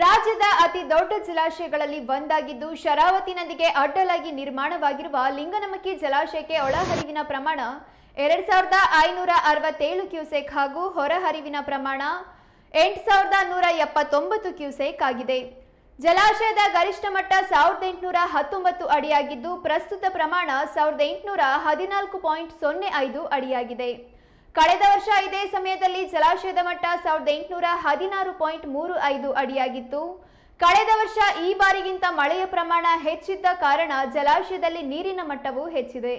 ರಾಜ್ಯದ ಅತಿ ದೊಡ್ಡ ಜಲಾಶಯಗಳಲ್ಲಿ ಒಂದಾಗಿದ್ದು ಶರಾವತಿ ನದಿಗೆ ಅಡ್ಡಲಾಗಿ ನಿರ್ಮಾಣವಾಗಿರುವ ಲಿಂಗನಮಕ್ಕಿ ಜಲಾಶಯಕ್ಕೆ ಒಳಹರಿವಿನ ಪ್ರಮಾಣ ಎರಡ್ ಸಾವಿರದ ಐನೂರ ಅರವತ್ತೇಳು ಕ್ಯೂಸೆಕ್ ಹಾಗೂ ಹೊರಹರಿವಿನ ಪ್ರಮಾಣ ಎಂಟು ಸಾವಿರದ ನೂರ ಎಪ್ಪತ್ತೊಂಬತ್ತು ಕ್ಯೂಸೆಕ್ ಆಗಿದೆ. ಜಲಾಶಯದ ಗರಿಷ್ಠ ಮಟ್ಟ ಸಾವಿರದ ಎಂಟುನೂರ ಹತ್ತೊಂಬತ್ತು ಅಡಿಯಾಗಿದ್ದು ಪ್ರಸ್ತುತ ಪ್ರಮಾಣ ಸಾವಿರದ ಎಂಟುನೂರ ಹದಿನಾಲ್ಕು ಪಾಯಿಂಟ್ ಸೊನ್ನೆ ಐದು ಅಡಿಯಾಗಿದೆ. ಕಳೆದ ವರ್ಷ ಇದೇ ಸಮಯದಲ್ಲಿ ಜಲಾಶಯದ ಮಟ್ಟ ಸಾವಿರದ ಎಂಟುನೂರ ಹದಿನಾರು ಪಾಯಿಂಟ್ ಮೂರು ಐದು ಅಡಿಯಾಗಿತ್ತು. ಕಳೆದ ವರ್ಷ ಈ ಬಾರಿಗಿಂತ ಮಳೆಯ ಪ್ರಮಾಣ ಹೆಚ್ಚಿದ್ದ ಕಾರಣ ಜಲಾಶಯದಲ್ಲಿ ನೀರಿನ ಮಟ್ಟವೂ ಹೆಚ್ಚಿದೆ.